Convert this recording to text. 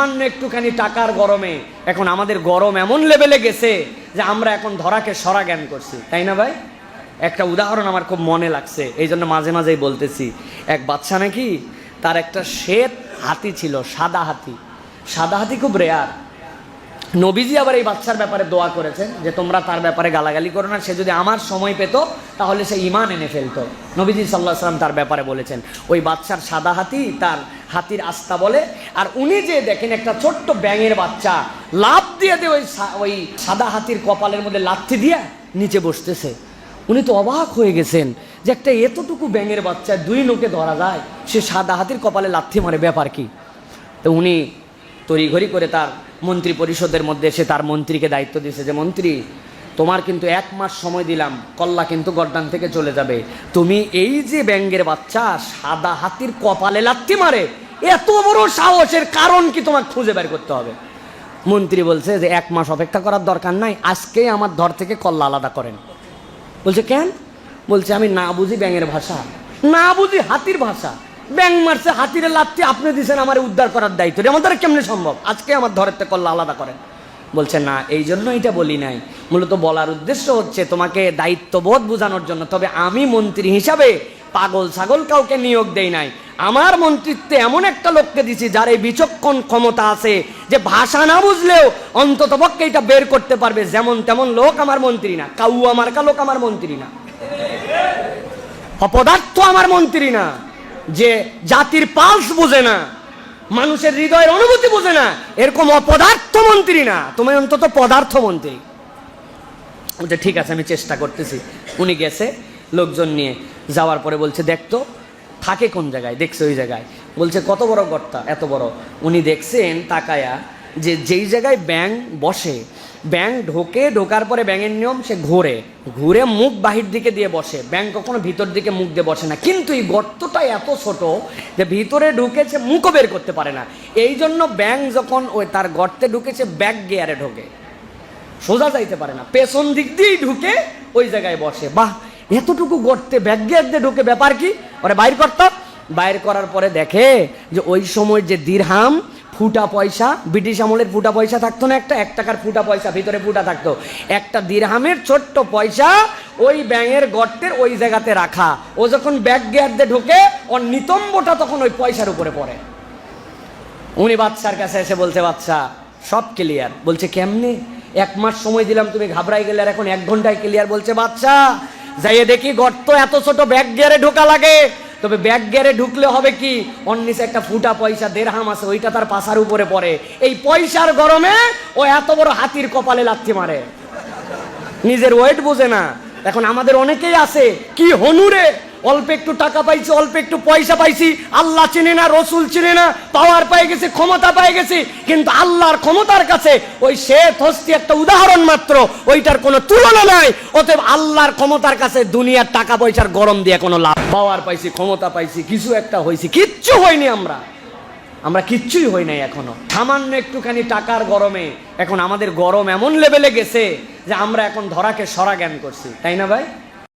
সামান্য একটুখানি টাকার গরমে এখন আমাদের গরম এমন লেভেলে গেছে যে আমরা এখন ধরাকে সরা জ্ঞান করছি। তাই না ভাই? একটা উদাহরণ আমার খুব মনে লাগছে, এই জন্য মাঝে মাঝেই বলতেছি। এক বাচ্চা নাকি, তার একটা শ্বেত হাতি ছিল, সাদা হাতি। সাদা হাতি খুব রেয়ার নবীজি আবার এই বাচ্চার ব্যাপারে দোয়া করেছেন যে তোমরা তার ব্যাপারে গালাগালি করো না, সে যদি আমার সময় পেত, তাহলে সে ইমান এনে ফেলতো। নবীজি সাল্লাহ সাল্লাম তার ব্যাপারে বলেছেন, ওই বাচ্চার সাদা হাতি তার হাতির আস্থা বলে, আর উনি যে দেখেন একটা ছোট্ট ব্যাঙের বাচ্চা লাভ দিয়ে দিয়ে ওই ওই সাদা হাতির কপালের মধ্যে লাথি দিয়ে নিচে বসতেছে। উনি তো অবাক হয়ে গেছেন যে একটা এতটুকু ব্যাঙের বাচ্চা দুই নোকে ধরা যায়, সে সাদা হাতির কপালে লাথি মারে, ব্যাপার কি? তো উনি তড়িঘড়ি করে তার মন্ত্রী পরিষদের মধ্যে এসে তার মন্ত্রীকে দায়িত্ব দিয়েছে যে, মন্ত্রী, তোমার কিন্তু এক মাস সময় দিলাম, কল্লা কিন্তু গড্ডান থেকে চলে যাবে। তুমি এই যে ব্যাঙ্গের বাচ্চা, সাদা হাতির কপালে লাত্তি মারে, এত বড় সাহসের কারণ কি তোমাকে খুঁজে বের করতে হবে? মন্ত্রী বলছে যে, এক মাস অপেক্ষা করার দরকার নাই আজকেই আমার ধর থেকে কল্লা আলাদা করেন। বলছে, কেন? বলছে, আমি না বুঝি ব্যাঙের ভাষা, না বুঝি হাতির ভাষা ব্যাং মারছে, হাতির লাত্তি আপনি দিছেন আমার উদ্ধার করার দায়িত্ব। আমার দ্বারা কেমনে সম্ভব? আজকে আমার ধরের থেকে কল্লা আলাদা করেন। বলছে, না, এই জন্য এটা বলি নাই। মূলত বলার উদ্দেশ্য হচ্ছে তোমাকে দায়িত্ববোধ বোঝানোর জন্য। তবে আমি মন্ত্রী হিসাবে পাগল ছাগল কাউকে নিয়োগ দেই নাই। আমার মন্ত্রিত্বে এমন একটা লোককে দিছি যার এই বিচক্ষণ ক্ষমতা আছে যে ভাষা না বুঝলেও অন্তত পক্ষে এটা বের করতে পারবে। যেমন তেমন লোক আমার মন্ত্রী না। কাউ আমার কা লোক আমার মন্ত্রী না। অপদার্থ আমার মন্ত্রী না। যে জাতির পালস বোঝে না, মানুষের হৃদয়ের অনুভূতি বোঝে না, এরকম অপদার্থ মন্ত্রী না। তুমি অন্তত পদার্থ মন্ত্রী বলছে, ঠিক আছে, আমি চেষ্টা করতেছি। উনি গেছে, লোকজন নিয়ে যাওয়ার পরে বলছে দেখতো থাকে কোন জায়গায়? দেখছে ওই জায়গায়। বলছে, কত বড় গর্তা, এত বড়। উনি দেখছেন, তাকায়া যে যেই জায়গায় ব্যাং বসে ব্যাং ঢোকে, ঢোকার পরে ব্যাঙের নিয়ম সে ঘোরে। ঘুরে মুখ বাহির দিকে দিয়ে বসে। ব্যাং কখনো ভিতর দিকে মুখ দিয়ে বসে না। কিন্তু এই গর্তটা এত ছোট যে ভিতরে ঢুকেছে মুখও বের করতে পারে না। এই জন্য ব্যাং যখন ওই তার গর্তে ঢুকেছে ব্যাক গিয়ারে ঢোকে। সোজা যাইতে পারে না। পেছন দিক দিয়েই ঢুকে ওই জায়গায় বসে। বাহ, এতটুকু গর্তে ব্যাগ গিয়ার দিয়ে ঢুকে ব্যাপার কি? ওরে বাইর করতাম বাইর করার পরে দেখে যে ওই সময় যে দিরহাম ফুটা পয়সা, ব্রিটিশ আমলের ফুটা পয়সা থাকতো না একটা, এক টাকার ফুটা পয়সা, ভিতরে ফুটা থাকতো। একটা দিরহামের ছোট্ট পয়সা ওই ব্যাঙের গর্তের ওই জায়গাতে রাখা। ও যখন ব্যাগ দিয়ে ঢোকে, ওর নিতম্বটা তখন ওই পয়সার উপরে পড়ে। উনি বাচ্চার কাছে এসে বলছে বাচ্চা সব ক্লিয়ার বলছে, কেমনে? এক মাস সময় দিলাম, তুমি ঘাবড়াই গেলে আর এখন এক ঘন্টায় ক্লিয়ার বলছে বাচ্চা যাইয়ে দেখি গর্ত এত ছোট, ব্যাগ গিয়ারে ঢোকা লাগে। তবে ব্যাগ গেড়ে ঢুকলে হবে কি? অন্নিসে একটা ফুটা পয়সা, দেড়হাম আছে, ওইটা তার পাশার উপরে পড়ে। এই পয়সার গরমে ও এত বড় হাতির কপালে লাথি মারে। নিজের ওয়েট বোঝে না। এখন আমাদের অনেকেই আছে, কি হনুরে অল্প একটু টাকা পাইছি, অল্প একটু পয়সা পাইছি। আল্লাহ চিনে না, রসুল চিনে না, পাওয়ার পাই গেছি, ক্ষমতা পাই গেছি। কিন্তু আল্লাহর ক্ষমতার কাছে ওই শ্বেত হস্তি একটা উদাহরণ মাত্র, ওইটার কোনো তুলনা নাই। অতএব আল্লাহর ক্ষমতার কাছে দুনিয়ার টাকা পয়সার গরম দিয়ে কোনো লাভ পাওয়ার পাইছি, ক্ষমতা পাইছি, কিছু একটা হয়েছি কিচ্ছু হয়নি আমরা। আমরা কিচ্ছুই হই নাই এখনও। সামান্য একটুখানি টাকার গরমে এখন আমাদের গরম এমন লেভেলে গেছে যে আমরা এখন ধরাকে সরা জ্ঞান করছি। তাই না ভাই?